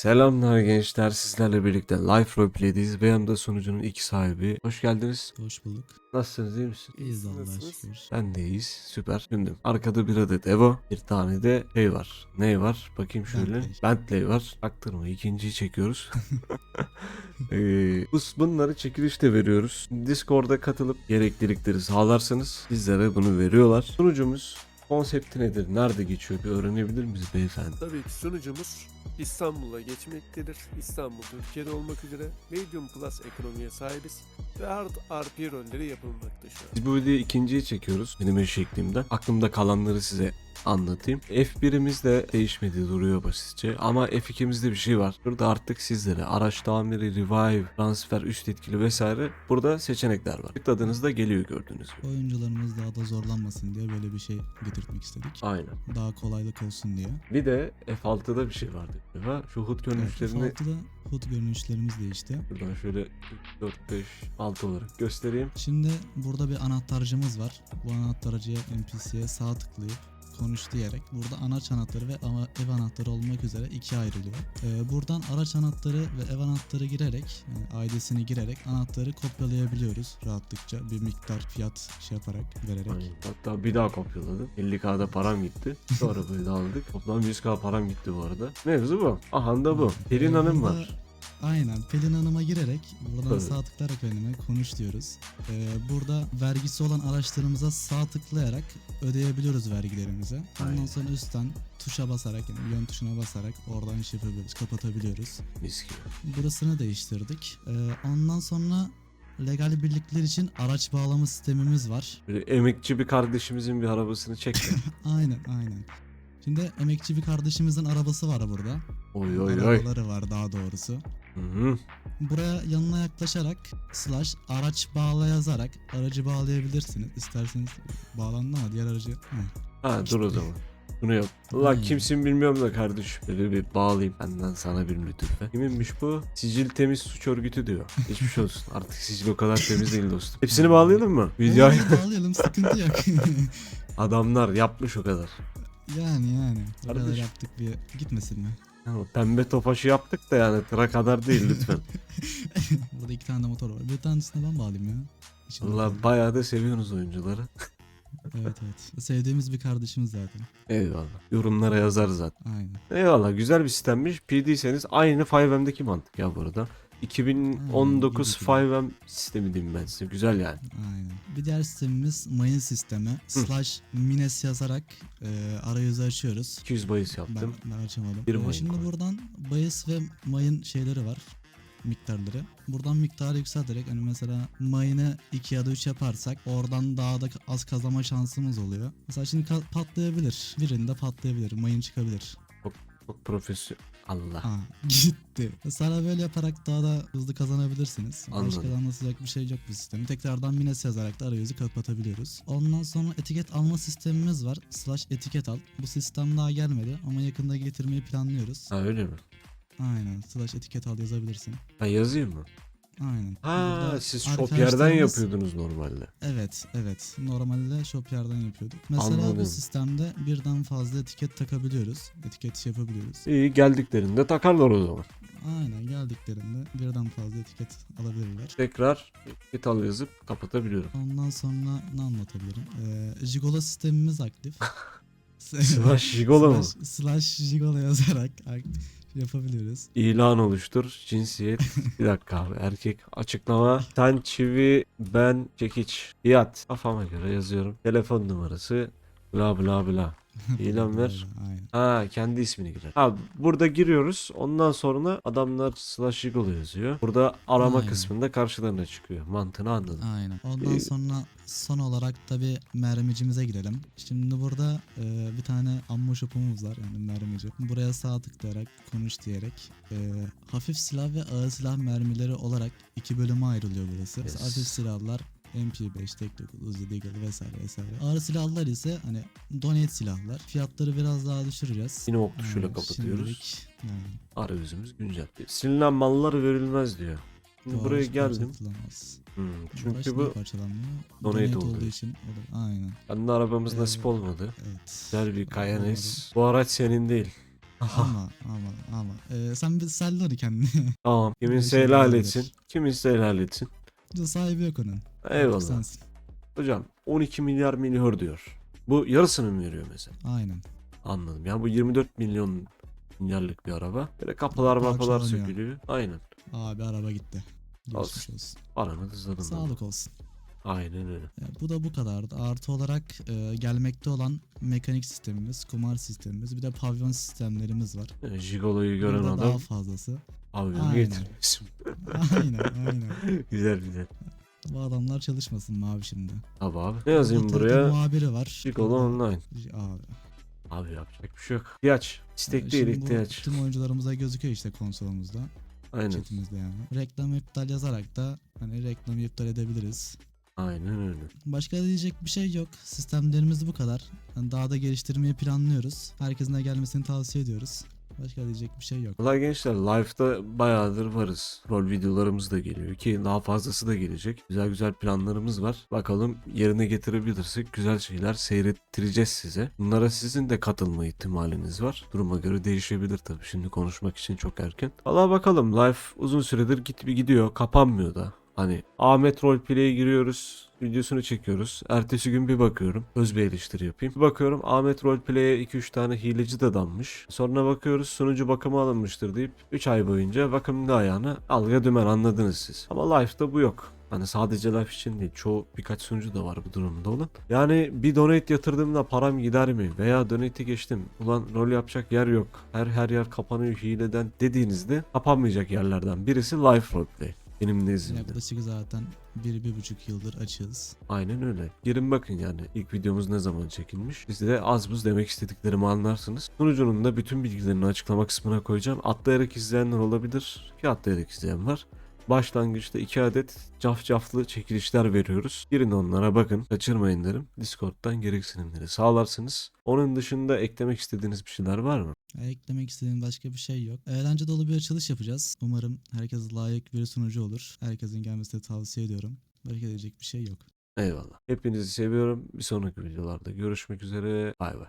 Selamlar gençler sizlerle birlikte Life Roleplay'deyiz ve yanımda sunucunun iki sahibi. Hoş geldiniz. Hoş bulduk. Nasılsınız iyi misiniz? İyiyiz Allah'a şükür. Ben de iyiyiz. Süper. Şimdi arkada bir adet Evo. Bir tane de şey var. Ne var? Bakayım şöyle. Bentley. Bentley var. Aktırma. ikinciyi çekiyoruz. ee, bu, bunları çekilişte veriyoruz. Discord'a katılıp gereklilikleri sağlarsanız sizlere bunu veriyorlar. Sunucumuz konsepti nedir? Nerede geçiyor? Bir öğrenebilir miyiz beyefendi? Tabii ki sunucumuz İstanbul'a geçmektedir. İstanbul Türkiye'de olmak üzere Medium Plus ekonomiye sahibiz ve hard RP rolleri yapılmakta şu an. Biz bu videoyu ikinciyi çekiyoruz benim eş şeklimde. Aklımda kalanları size anlatayım. F1'imiz de değişmedi duruyor basitçe ama F2'mizde bir şey var. Burada artık sizlere araç tamiri, revive, transfer, üst etkili vesaire burada seçenekler var. Tıkladığınızda geliyor gördüğünüz gibi. Oyuncularımız daha da zorlanmasın diye böyle bir şey getirtmek istedik. Aynen. Daha kolaylık olsun diye. Bir de F6'da bir şey vardı. Şu HUD görünüşlerini Evet, F6'da HUD görünüşlerimiz değişti. buradan şöyle 4, 5, 6 olarak göstereyim. Şimdi burada bir anahtarcımız var. Bu anahtarcıya NPC'ye sağ tıklayıp konuş diyerek burada araç anahtarı ve ev anahtarı olmak üzere ikiye ayrılıyor. Ee, buradan araç anahtarı ve ev anahtarı girerek yani ID'sini girerek anahtarı kopyalayabiliyoruz rahatlıkça bir miktar fiyat şey yaparak vererek. Aynen. Hatta bir daha kopyaladım. 50k'da param gitti. Sonra böyle aldık. Toplam 100k param gitti bu arada. Mevzu bu. Aha da bu. Pelin Ee, Hanım burada- var. Aynen Pelin Hanım'a girerek buradan Tabii. sağ tıklayarak önüme konuş diyoruz. Ee, burada vergisi olan araçlarımıza sağ tıklayarak ödeyebiliyoruz vergilerimizi. Ondan Aynen. sonra üstten tuşa basarak yani yön tuşuna basarak oradan şey yapabiliyoruz, kapatabiliyoruz. Mis gibi. Burasını değiştirdik. Ee, ondan sonra legal birlikler için araç bağlama sistemimiz var. Böyle emekçi bir kardeşimizin bir arabasını çek. de. Aynen aynen. Şimdi emekçi bir kardeşimizin arabası var burada. oy oy oy. Arabaları var daha doğrusu. Hı hı. Buraya yanına yaklaşarak slash araç bağla yazarak aracı bağlayabilirsiniz. İsterseniz bağlandı ama diğer aracı... Heh. Ha dur o zaman. Bunu yap. Aynen. kimsin bilmiyorum da kardeşim. Böyle bir bağlayayım. Benden sana bir lütuf. Kiminmiş bu? Sicil temiz suç örgütü diyor. Geçmiş olsun. Artık sicil o kadar temiz değil dostum. Hepsini bağlayalım mı? Videoya. Olur, bağlayalım sıkıntı yok. Adamlar yapmış o kadar. Yani yani. Kardeşim. yaptık bir gitmesin mi? Yani pembe topaşı yaptık da yani tıra kadar değil lütfen. Burada iki tane de motor var. Bir tanesini ben bağlayayım ya. İçinde bağlayayım. bayağı da seviyorsunuz oyuncuları. Evet evet. Sevdiğimiz bir kardeşimiz zaten. Eyvallah. Yorumlara yazar zaten. Aynen. Eyvallah güzel bir sistemmiş. PD'seniz aynı 5M'deki mantık ya bu arada. 2019 Aynen, 5M sistemi diyeyim ben size. Güzel yani. Aynen. Bir diğer sistemimiz mayın sistemi. Slash mines yazarak e, arayüzü açıyoruz. 200 bahis Ben, yaptım. ben açamadım. Bir mayın şimdi koy. buradan bayıs ve mayın şeyleri var. Miktarları. Buradan miktarı yükselterek hani mesela mayını 2 ya da 3 yaparsak oradan daha da az kazanma şansımız oluyor. Mesela şimdi patlayabilir. Birinde patlayabilir. Mayın çıkabilir. Çok profesyonel. Allah. Aa gitti. Mesela böyle yaparak daha da hızlı kazanabilirsiniz. Anladım. Başka anlatacak bir şey yok bu sistemi. Tekrardan mines yazarak da arayüzü kapatabiliyoruz. Ondan sonra etiket alma sistemimiz var. Slash etiket al. Bu sistem daha gelmedi ama yakında getirmeyi planlıyoruz. Ha öyle mi? Aynen. Slash etiket al yazabilirsin. Ha yazayım mı? Aynen. Ha Burada siz Shopier'den arkadaşlarımız- yapıyordunuz normalde. Evet, evet. Normalde Shopier'den yapıyorduk. Mesela Anladım. bu sistemde birden fazla etiket takabiliyoruz. Etiket şey yapabiliyoruz. İyi geldiklerinde takarlar o zaman. Aynen geldiklerinde birden fazla etiket alabilirler. Tekrar git al yazıp kapatabiliyorum. Ondan sonra ne anlatabilirim? Ee, Jigolo sistemimiz aktif. Slash Jigolo mu? Slash, slash Jigolo yazarak aktif yapabiliyoruz. İlan oluştur. Cinsiyet. bir dakika abi. Erkek açıklama. Sen çivi ben çekiç. Fiyat. Kafama göre yazıyorum. Telefon numarası. Bla bla bla. İlan ver. Aynen. Ha kendi ismini girer. Ha burada giriyoruz. Ondan sonra adamlar slash Jigolo yazıyor. Burada arama Aynen. kısmında karşılarına çıkıyor. Mantığını anladım. Aynen. Ondan Ee, sonra son olarak tabi mermicimize girelim. Şimdi burada e, bir tane ammo shop'umuz var yani mermici. Buraya sağ tıklayarak konuş diyerek e, hafif silah ve ağır silah mermileri olarak iki bölüme ayrılıyor burası. Yes. Hafif silahlar MP5, Tek Tek, Uzi, Deagle vesaire vesaire. Ağır silahlar ise hani donate silahlar. Fiyatları biraz daha düşüreceğiz. Yine ok tuşuyla Aynen, kapatıyoruz. şimdilik, yani, Arayüzümüz güncel. Silinen mallar verilmez diyor. Şimdi bu buraya geldim. Hmm, çünkü bu donate Donate olduğu için. o da- Aynen. kendi arabamız Evet. nasip olmadı. Evet. Güzel bir. Cayenne. Bu araç senin değil. ama ama ama. Ee, sen bir sell hadi kendini. Tamam. Kiminse helal etsin. Kiminse helal etsin. Sahibi yok onun. Eyvallah. Sensin. Hocam 12 milyar milyon diyor. Bu yarısını mı veriyor mesela? Aynen. Anladım. Yani bu 24 milyon milyarlık bir araba. Böyle kapılar mapalar sökülüyor. Aynen. Abi araba gitti. Olsun. Olsun. Paranı hızladın. Sağlık olsun. Aynen öyle. E, Bu da bu kadardı. Artı olarak e, gelmekte olan mekanik sistemimiz, kumar sistemimiz, bir de pavyon sistemlerimiz var. Yani Jigolo'yu gören Burada adam daha fazlası. pavyonu Aynen. aynen aynen. güzel güzel. Bu adamlar çalışmasın mavi şimdi. Abi abi. Ne yazayım TRT buraya? muhabiri var. Jigolo online. Abi. Abi yapacak bir şey yok. İhtiyaç. İstek Yani değil ihtiyaç. Tüm oyuncularımıza gözüküyor işte konsolumuzda. Aynen. Chatimizde yani. Reklam iptal yazarak da hani reklamı iptal edebiliriz. Aynen öyle. Başka diyecek bir şey yok. Sistemlerimiz bu kadar. Yani daha da geliştirmeyi planlıyoruz. Herkesin de gelmesini tavsiye ediyoruz. Başka diyecek bir şey yok. Valla gençler live'da bayağıdır varız. Rol videolarımız da geliyor ki daha fazlası da gelecek. Güzel güzel planlarımız var. Bakalım yerine getirebilirsek güzel şeyler seyrettireceğiz size. Bunlara sizin de katılma ihtimaliniz var. Duruma göre değişebilir tabii. Şimdi konuşmak için çok erken. Valla bakalım live uzun süredir git bir gidiyor. Kapanmıyor da. Hani Ahmet Roleplay'e giriyoruz. Videosunu çekiyoruz. Ertesi gün bir bakıyorum. Öz bir eleştiri yapayım. Bir bakıyorum Ahmet Roleplay'e 2-3 tane hileci de danmış. Sonra bakıyoruz sunucu bakıma alınmıştır deyip 3 ay boyunca bakımlı ayağına alga dümen anladınız siz. Ama live'da bu yok. Hani sadece live için değil. Çoğu birkaç sunucu da var bu durumda olan. Yani bir donate yatırdığımda param gider mi? Veya donate'i geçtim. Ulan rol yapacak yer yok. Her her yer kapanıyor hileden dediğinizde kapanmayacak yerlerden birisi live roleplay. Benim nezdimde. Yaklaşık zaten bir, bir buçuk yıldır açığız. Aynen öyle. Girin bakın yani ilk videomuz ne zaman çekilmiş. Siz de az buz demek istediklerimi anlarsınız. Sunucunun da bütün bilgilerini açıklama kısmına koyacağım. Atlayarak izleyenler olabilir ki atlayarak izleyen var. Başlangıçta 2 adet cafcaflı çekilişler veriyoruz. Girin onlara bakın. Kaçırmayın derim. Discord'dan gereksinimleri sağlarsınız. Onun dışında eklemek istediğiniz bir şeyler var mı? Eklemek istediğim başka bir şey yok. Eğlence dolu bir açılış yapacağız. Umarım herkes layık bir sunucu olur. Herkesin gelmesini tavsiye ediyorum. Başka diyecek bir şey yok. Eyvallah. Hepinizi seviyorum. Bir sonraki videolarda görüşmek üzere. Bay bay.